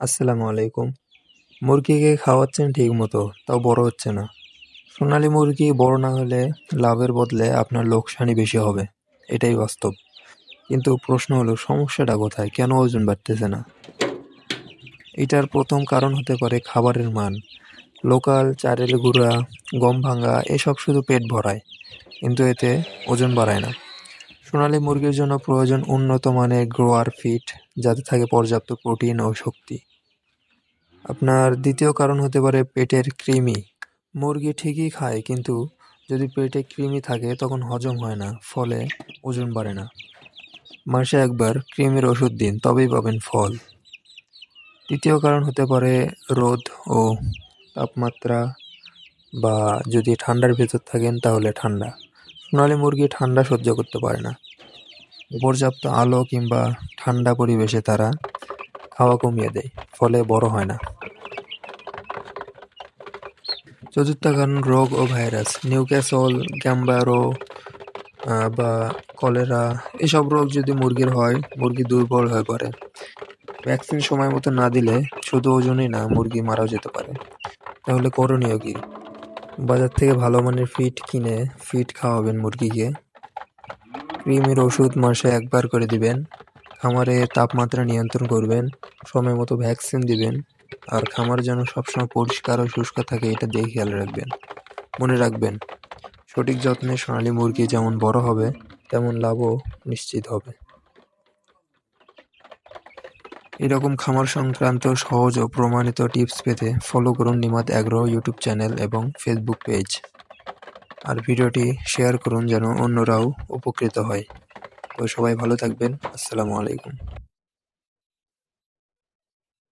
আসসালামু আলাইকুম। মুরগিকে খাওয়াচ্ছেন ঠিক মতো, তাও বড় হচ্ছে না। সোনালী মুরগি বড় না হলে লাভের বদলে আপনার লোকসানই বেশি হবে, এটাই বাস্তব। কিন্তু প্রশ্ন হলো, সমস্যাটা কোথায়? কেন ওজন বাড়তেছে না? এটার প্রথম কারণ হতে পারে খাবারের মান। লোকাল চালের গুঁড়া, গম ভাঙা, এসব শুধু পেট ভরায়, কিন্তু এতে ওজন বাড়ায় না। সোনালী মুরগির জন্য প্রয়োজন উন্নত মানের গ্রোয়ার ফিট যাতে থাকে পর্যাপ্ত প্রোটিন ও শক্তি। আপনার দ্বিতীয় কারণ হতে পারে পেটের কৃমি। মুরগি ঠিকই খায়, কিন্তু যদি পেটে কৃমি থাকে, তখন হজম হয় না, ফলে ওজন বাড়ে না। মাসে একবার কৃমির ওষুধ দিন, তবেই পাবেন ফল। তৃতীয় কারণ হতে পারে রোদ ও তাপমাত্রা, বা যদি ঠান্ডার ভেতর থাকেন, তাহলে ঠান্ডা। সোনালী মুরগি ঠান্ডা সহ্য করতে পারে না। পর্যাপ্ত আলো কিংবা ঠান্ডা পরিবেশে তারা খাওয়া কমিয়ে দেয়, ফলে বড় হয় না। চতুর্থ কারণ রোগ ও ভাইরাস। নিউক্যাসল, গ্যাম্বারো বা কলেরা, এসব রোগ যদি মুরগির হয়, মুরগি দুর্বল হয়ে পড়ে। ভ্যাকসিন সময় মতো না দিলে শুধু ওজনই না, মুরগি মারাও যেতে পারে। তাহলে করণীয় কি? বাজার থেকে ভালো মানের ফিড কিনে ফিড খাওয়াবেন মুরগিকে। কৃমির ওষুধ মাসে একবার করে দিবেন। খামারে তাপমাত্রা নিয়ন্ত্রণ করবেন। সময় মতো ভ্যাকসিন দিবেন। আর খামার যেন সবসময় পরিষ্কার ও শুষ্ক থাকে, এটা দিয়ে খেয়াল রাখবেন। মনে রাখবেন, সঠিক যত্নে সোনালী মুরগি যেমন বড় হবে, তেমন লাভও নিশ্চিত হবে। এরকম খামার সংক্রান্ত সহজ ও প্রমাণিত টিপস পেতে ফলো করুন নিমাত অ্যাগ্রো ইউটিউব চ্যানেল এবং ফেসবুক পেজ আর ভিডিওটি শেয়ার করুন যেন অন্যরাও উপকৃত হয়। ও সবাই ভালো থাকবেন। আসসালামু আলাইকুম।